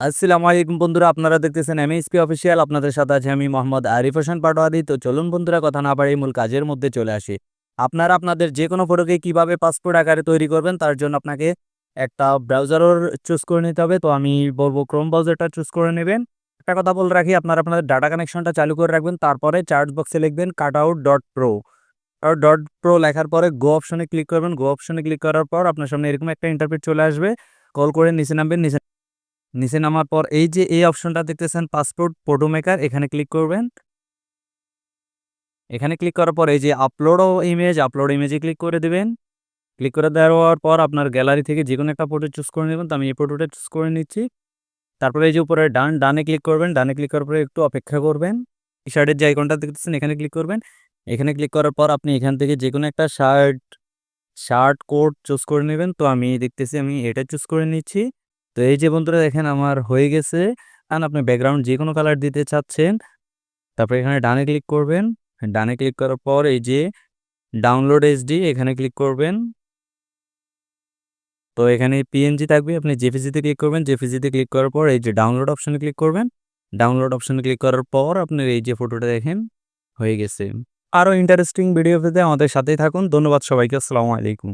আসসালামু আলাইকুম বন্ধুরা, আপনারা দেখতেছেন এমএসপি অফিসিয়াল আপনাদের সাথে আছে আমি মোহাম্মদ আরিফ হোসেন পাটোয়ারি। তো চলুন বন্ধুরা, কথা না বাড়িয়ে মূল কাজের মধ্যে চলে আসি। আপনারা আপনাদের যে কোনো ফটোকে কীভাবে পাসপোর্ট আকারে তৈরি করবেন, তার জন্য আপনাকে একটা ব্রাউজারও চুজ করে নিতে হবে। তো আমি বলব ক্রোম ব্রাউজারটা চুজ করে নেবেন। একটা কথা বলে রাখি, আপনারা আপনাদের ডাটা কানেকশনটা চালু করে রাখবেন, তারপরে চার্জ বক্সে লিখবেন কাট আউট ডট প্রো আর ডট প্রো লেখার পরে গো অপশনে ক্লিক করবেন। গো অপশনে ক্লিক করার পর আপনার সামনে এরকম একটা ইন্টারপ্রেট চলে আসবে। কল করে নিচে নামবেন, নিচে নিচে নামার পর এই যে এই অপশনটা দেখতেছেন, পাসপোর্ট ফটো মেকার এখানে ক্লিক করবেন। এখানে ক্লিক করার পর এই যে আপলোড ইমেজ আপলোড ইমেজে ক্লিক করে দিবেন। ক্লিক করে দেওয়ার পর আপনার গ্যালারি থেকে যে কোনো একটা ফটো চুজ করে নেবেন। তো আমি এই ফটোটা চুজ করে নিচ্ছি। তারপরে এই যে উপরে ডান ডানে ক্লিক করবেন। ডানে ক্লিক করার পরে একটু অপেক্ষা করবেন। টি শার্টের যে আইকনটা দেখতেছেন, এখানে ক্লিক করবেন। এখানে ক্লিক করার পর আপনি এখান থেকে যে কোনো একটা শার্ট শার্ট কোট চুজ করে নেবেন। তো আমি দেখতেছি, আমি এটা চুজ করে নিচ্ছি। তো এই যে বন্ধুরা দেখেন আমার হয়ে গেছে। আর আপনি ব্যাকগ্রাউন্ড যে কোনো কালার দিতে চাচ্ছেন, তারপরে এখানে ডানে ক্লিক করবেন। ডানে ক্লিক করার পর এই যে ডাউনলোড এইচডি এখানে ক্লিক করবেন। তো এখানে পিএনজি থাকবে, আপনি জেপিজিতে ক্লিক করবেন। জেপিজিতে ক্লিক করার পর এই যে ডাউনলোড অপশনে ক্লিক করবেন। ডাউনলোড অপশনে ক্লিক করার পর আপনার এই যে ফটোটা দেখেন হয়ে গেছে। আরও ইন্টারেস্টিং ভিডিও পেতে আমাদের সাথেই থাকুন। ধন্যবাদ সবাইকে। আসসালামু আলাইকুম।